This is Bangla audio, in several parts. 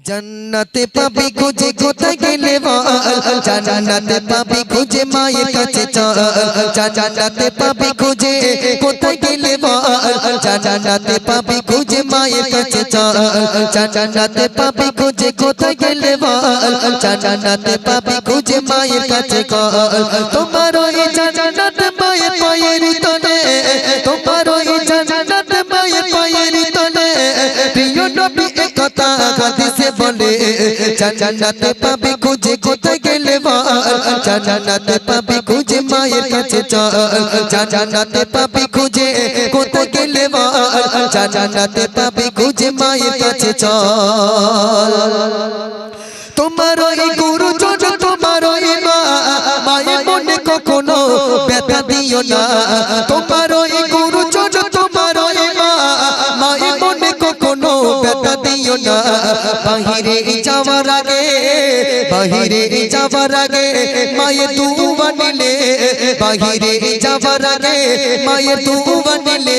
জান্নাতে পাবি খুঁজে কোথায় গেলে বল জান্নাতে পাবি খুঁজে মায়ের কাছে চল জান্নাতে পাবি খুঁজে কোথায় গেলে বল জান্নাতে পাবি খুঁজে মায়ের কাছে চল জান্নাতে পাবি খুঁজে কোথায় গেলে বল জান্নাতে পাবি খুঁজে মায়ের কাছে কল তোমার ওই জান্নাত মায়ের পায়ের তলে তোমার ওই জান্নাত মায়ের পায়ের তলে প্রিয় নবী কথা হাদিসে বলে জান্নাতে পাবি খুঁজে কোথায় গেলে বল জান্নাতে পাবি খুঁজে মায়ের কাছে চল জান্নাতে পাবি খুঁজে কোথায় গেলে বল জান্নাতে পাবি খুঁজে মায়ের কাছে চল তোমার ওই গুরু জন তোমার ওই মা মায়ের মনে কখনো ব্যথা দিও না তোমার বাহিরে যাওয়ার আগে বাহিরে যাওয়ার আগে মায়ে তু বানিলে বাহিরে যাওয়ার আগে মায়ে তু নিলে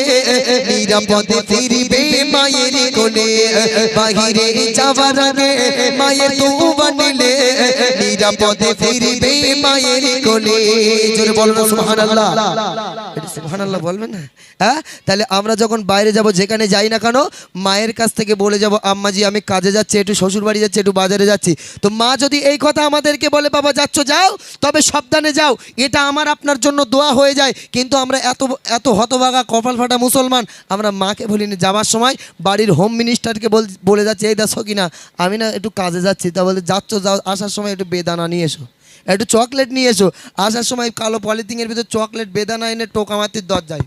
নিরাপদে ফিরবে মায়ের কোলে। বাহিরে যাওয়ার আগে মায়ের দুবা নিলে। নিরাপদে ফিরবে মায়ের কোলে। জোরে বলুন সুবহানাল্লাহ। সুবহানাল্লাহ বলবেন না? হ্যাঁ? তাহলে আমরা যখন বাইরে যাব, যেখানে যাই না কেন, মায়ের কাছ থেকে বলে যাব, আম্মাজি, আমি কাজে যাচ্ছি, একটু শ্বশুর বাড়ি যাচ্ছি, একটু বাজারে যাচ্ছি। তো মা যদি এই কথা আমাদেরকে বলে, বাবা, যাচ্ছ, যাও, তবে সাবধানে যাও। এটা আমার আপনার জন্য দোয়া হয়ে যায়। কিন্তু আমরা এত এত হতভাগা, কপাল ফাটা মুসলমান, আমরা মাকে বলিনি যাওয়ার সময় বাড়ির হোম মিনিস্টারকে বলে যাচ্ছি এই দেখো কি না আমি না একটু কাজে যাচ্ছি। তা বলে যাচ্ছ যাও আসার সময় একটু বেদানা নিয়ে এসো। একটু চকলেট নিয়ে এসো। আসার সময় কালো পলিথিনের ভিতর চকলেট বেদানা এনে টোকামাতির দরজায়।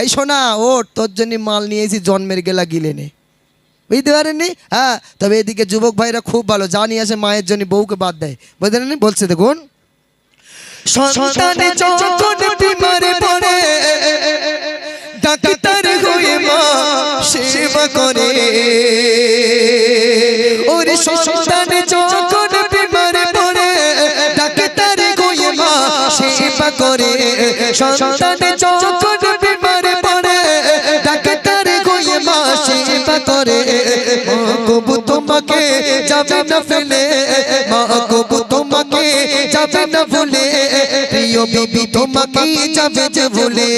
এই শোনা ও তোর জন্য মাল নিয়েছি জন্মের গেলা গিলে নে। বুঝতে পারেননি? হ্যাঁ তবে এদিকে যুবক ভাইরা খুব ভালো। যা নিয়ে আসে মায়ের জন্য বউকে বাদ দেয়। বুঝতে পারেননি? বলছে দেখুন সন্তানে করে। ওরে সন্তানে যখন বিমারে পড়ে ডাক্তার হয়ে মা সেবা করে। সন্তানে যখন বিমারে পড়ে ডাক্তার হয়ে মা সেবা করে। মা তোমাকে যাবে ফেলে মা কবু তোমাকে যাবে না ভুলে। প্রিয় বিবি তোমাকে যাবে যে ভুলে।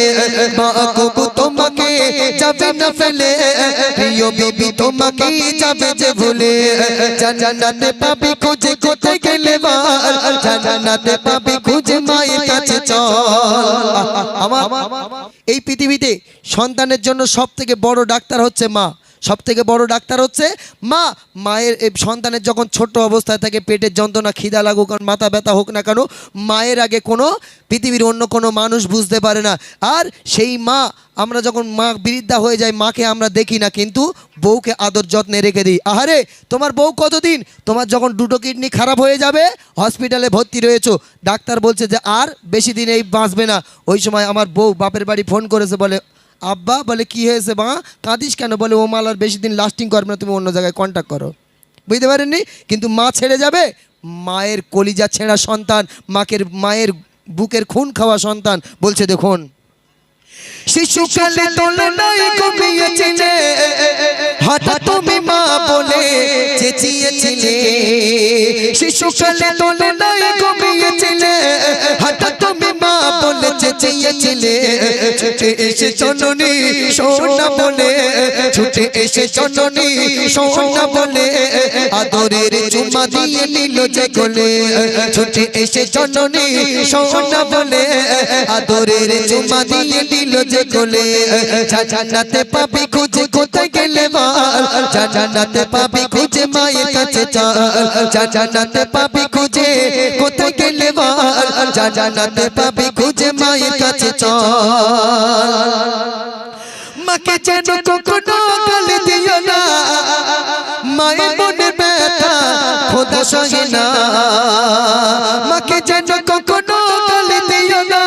মা কবু তোমাকে যাবে না ফেলে বিবি তোমাকে যাবে যে ভুলে। জান্নাতে পাবি খুঁজে কোথায় গেলে বার জান্নাতে পাবি খুঁজে মায়ের কাছে চল। এই পৃথিবীতে সন্তানের জন্য সব থেকে বড় ডাক্তার হচ্ছে মা। সব থেকে বড় ডাক্তার হচ্ছে মা। মায়ের সন্তানের যখন ছোট অবস্থায় থাকে, পেটের যন্ত্রণা খিদা লাগুক আর মাথা ব্যথা হোক না কেন, মায়ের আগে কোনো পৃথিবীর অন্য কোনো মানুষ বুঝতে পারে না। আর সেই মা, আমরা যখন মা বৃদ্ধা হয়ে যায় মাকে আমরা দেখি না, কিন্তু বউকে আদর যত্নে রেখে দিই। আহারে, তোমার বউ কতদিন? তোমার যখন দুটো কিডনি খারাপ হয়ে যাবে, হসপিটালে ভর্তি রয়েছো, ডাক্তার বলছে যে আর বেশি দিন এই বাঁচবে না। ওই সময় আমার বউ বাপের বাড়ি ফোন করেছে, বলে আব্বা বলে কি হয়েছে মা? কাঁদিস কেন? বলে ও মাল আর বেশি দিন লাস্টিং করবে না তুমি অন্য জায়গায় কন্ট্যাক্ট করো। বুঝতে পারেননি? কিন্তু মা ছেড়ে যাবে? মায়ের কলিজা ছেঁড়া সন্তান মাকের মায়ের বুকের খুন খাওয়া সন্তান বলছে দেখুন শিশুকালে তুলনায় কমিয়েছিলে হঠাৎ তুমি মা বলে চেঁচিয়েছিলে শিশুকালে তুলনায় মা বলে চেঁচিয়েছিলে ছুটে এসে জননী, সোনা বলে। ছুটে এসে জননী, সোনা বলে। আদরের চুমা দিয়ে নিল যে গলে ছুটে এসে জননী, সোনা বলে। আদরের চুমা দিয়ে নিল যে গলে জান্নাতে পাবি খুঁজে কোথায় গেলে বল জান্নাতে পাবি খুঁজে মায়ের কাছে চল। জান্নাতে পাবি খুঁজে কোথায় গেলে বল জান্নাতে পাবি খুঁজে মায়ের কাছে চল মাকে যেন কখনো গালি দিও না মায়ের মনে ব্যথা খোদা সহে না মাকে যেন কখনো গালি দিও না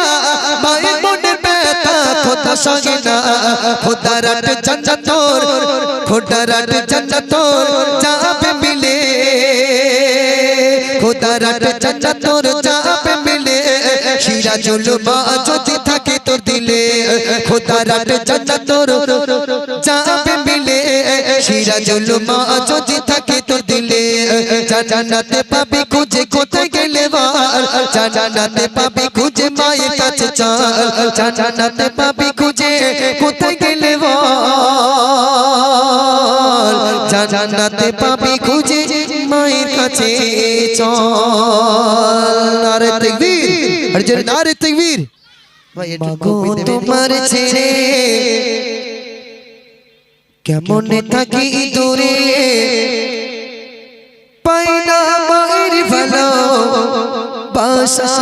মায়ের মনে ব্যথা খোদা সহে না খোদা রাট জান্নাতর খোদা রাট জান্নাতর যাবে মিলে খোদা রাট জান্নাতর যাবে মিলে সিরাজুল মা যদি থাকে তোর দিলে, খোদা রাট জান্নাতর যাবে মিলে। সিরাজুল মা যদি থাকে তোর দিলে, জান্নাতে পাবি খুঁজে কোথায় গেলে বল জান্নাতে পাবি খুঁজে মায়ের কাছে চল জান্নাতে পাবি খুঁজে কোথায় গেলে বল জান্নাতে পাবি খুঁজে মায়ের কাছে। চল আরে তাকবীর। আরে জোরে নারে তাকবীর। ভাই একটু তোমার ছেড়ে কেমন থাকি দূরে? পাই না মায়ের ভালো বাসা।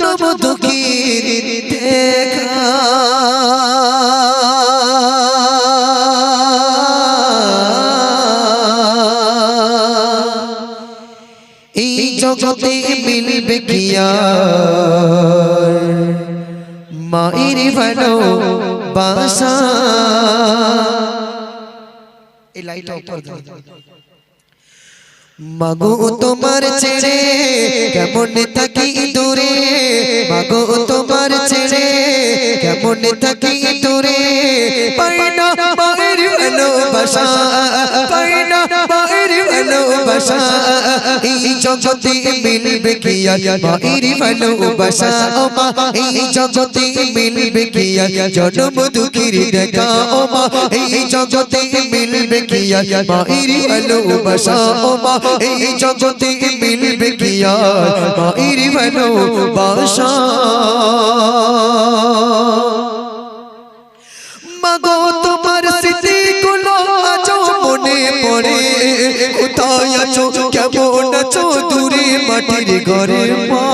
জন্ম দুঃখীর দেখা। এই জগতে মিলবে কি আর? মায়ের ভালো বাসা। এই লাইটটা উপর দাও। মাগো তোমার ছেড়ে, কেমন থাকি দূরে মাগো তোমার ছেড়ে, কেমন থাকি দূরে পাই না মায়ের ভালোবাসা পাই না মায়ের ভালোবাসা এই জগতে মিলবে কি আর? মায়ের ভালোবাসা ও মা এই জগতে মিলবে কি আর? জন্ম দুঃখীর দেখা ও মা এই জগতে মিলবে কি আর? মায়ের ভালোবাসা ও মা এই জগতে মিলবে কি আর? মায়ের ভালোবাসা মাগো আছো কেমন আছো দূরে মাটির ঘরে মা?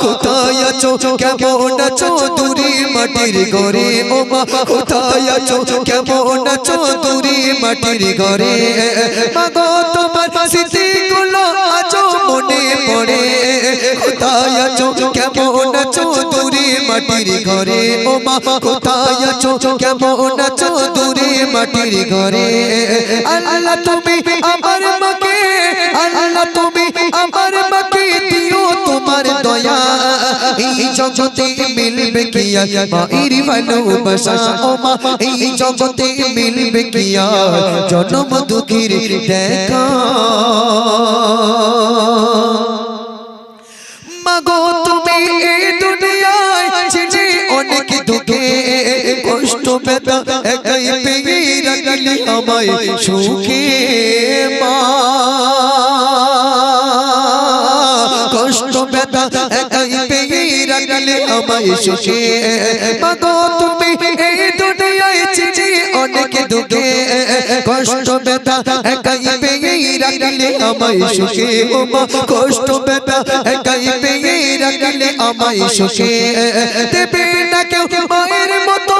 কোথায় আছো? কেমন আছো দূরে মাটির ঘরে ও মা? কোথায় আছো? কেমন আছো দূরে মাটির ঘরে? মাগো, তোমার মনে পড়ে কোথায় আছো? কেমন আছো? দূরে মাটির ঘরে। ও মা, কোথায় আছো? কেমন আছো? দূরে মাটির ঘরে। আল্লাহ তুমি আমার এই জগতে মিলবে কি আর? মায়ের ভালোবাসা ও মা, এই জগতে মিলবে কি আর? জন্ম দুঃখীর দেখা। মাগো, তুমি এই দুনিয়ায় অনেক দুঃখে। কষ্ট, ব্যথা, একাই পেয়ে আমায় সুখে। মা, কষ্ট পেয়ে রাখলি আমায় সুখে মাগো তুমি এই দুনিয়ায় চিনি দুঃখে। কষ্ট একাই আমায় ও মা কষ্ট একাই আমায় দেবে না কেউ মায়ের মতো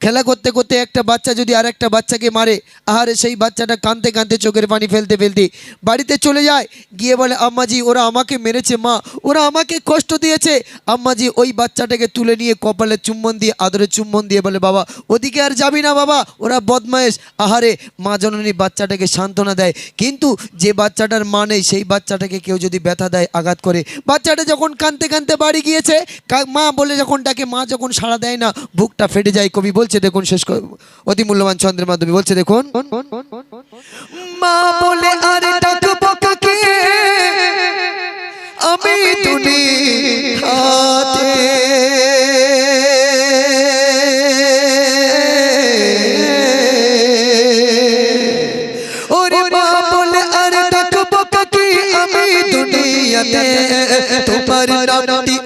খেলা করতে করতে একটা বাচ্চা যদি আর একটা বাচ্চাকে মারে, আহারে সেই বাচ্চাটা কাঁদতে কাঁদতে চোখের পানি ফেলতে ফেলতে বাড়িতে চলে যায়। গিয়ে বলে, আম্মাজি, ওরা আমাকে মেরেছে, মা। ওরা আমাকে কষ্ট দিয়েছে। আম্মাজি ওই বাচ্চাটাকে তুলে নিয়ে কপালে চুম্বন দিয়ে, আদরে চুম্বন দিয়ে বলে, বাবা, ওদিকে আর যাবি না, বাবা। ওরা বদমায়েশ। আহারে মা জননী বাচ্চাটাকে সান্ত্বনা দেয়। কিন্তু যে বাচ্চাটার মা নেই, সেই বাচ্চাটাকে কেউ যদি ব্যথা দেয়, আঘাত করে। বাচ্চাটা যখন কানতে কানতে বাড়ি গিয়েছে মা বলে যখন, ডাকে মা যখন সাড়া দেয় না, বুকটা ফেটে যায় কবি বলছে, দেখুন, শেষ অতি মূল্যবান চন্দ্রের মাধ্যমে বলছে, দেখুন, মা বলে আমি তুমি আমি তোমার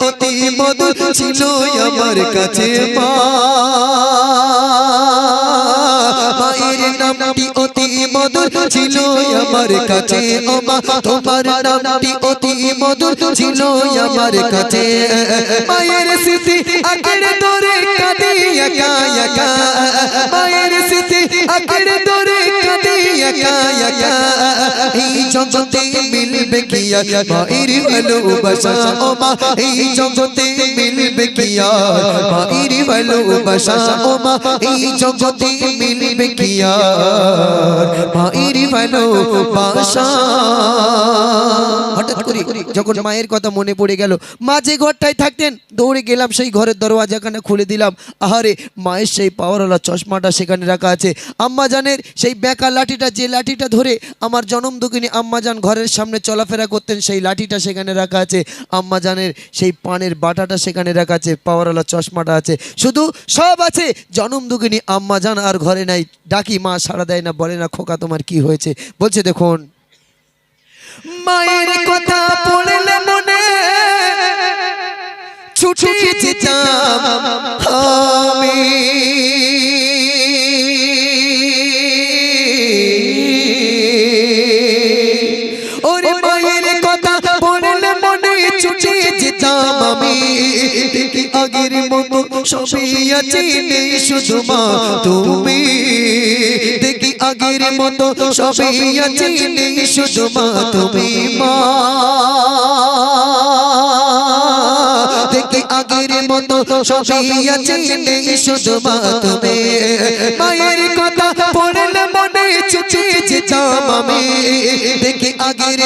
অতি মধুর ছিল আমার কাছে, মা। মধুর ছিল আমার কাছে ও মা তোমার নামটি অতি মধুর ছিল আমার কাছে। মায়ের স্মৃতি আঁকড়ে ধরে কাঁদি একা একা। মায়ের স্মৃতি আঁকড়ে ধরে কাঁদি একা একা। এই জগতে মিলবে কি মায়ের ভালোবাসা ও মা এই জগতে মিলবে ভালোবাসা এই জগতে মিলবে ভালোবাসা হঠাৎ করে যখন মায়ের কথা মনে পড়ে গেল, মা যে ঘরটায় থাকতেন, দৌড়ে গেলাম সেই ঘরের দরওয়াজাখানা খুলে দিলাম। আহারে, মায়ের সেই পাওয়ারওয়ালা চশমাটা সেখানে রাখা আছে। আম্মা জানের সেই বেকা লাঠিটা, যে লাঠিটা ধরে আমার জনম দুঃখিনী আম্মা জান ঘরের সামনে চলাফেরা করতেন, সেই লাঠিটা সেখানে রাখা আছে। আম্মা জানের সেই পানের বাটাটা সেখানে রাখা আছে। পাওয়ারওয়ালা চশমাটা আছে। শুধু সব আছে। জনম দুঃখিনী, আম্মা জান আর ঘরে নাই। ডাকি মা সাড়া দেয় না, বলে না, খোকা, তোমার কি হয়েছে? বলছে, দেখুন। মায়ের কথা পড়লে মনে ছুটে আমি। ওরে মায়ের কথা পড়লে মনে ছুটে যেতাম আমি। সবই চিনি শুধু মা তুমি। দেখি আগের মতো সবই চিনি শুধু মা তুমি মা। দেখি আগের মতো সবই চিনি শুধু মা তুমি। মায়ের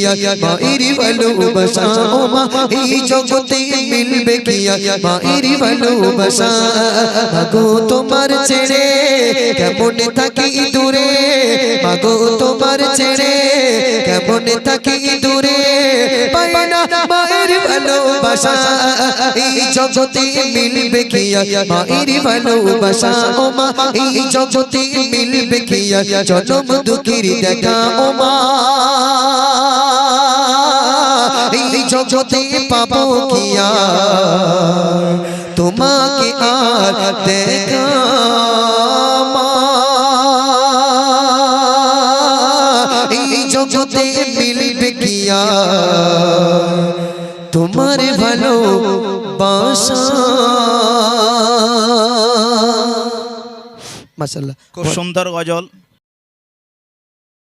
মিলবে কি আর মায়ের ভালোবাসা ও মা, এই জগতে মিলবে কি আর মায়ের ভালোবাসা মাগো তোমার ছেড়ে, কেমন থাকি দূরে? মাগো তোমার ছেড়ে, কেমন থাকি দূরে? পাই না মায়ের ভালোবাসা এই জগতে মিলবে কি আর মায়ের ভালোবাসা ও মা, এই জগতে মিলবে কি জনম দুঃখের দেখা, ও জগতে পাবো কি তোমাকে আর জগতে মিলবে কি তোমার ভালো বাসা। মাসাল্লাহ খুব সুন্দর গজল।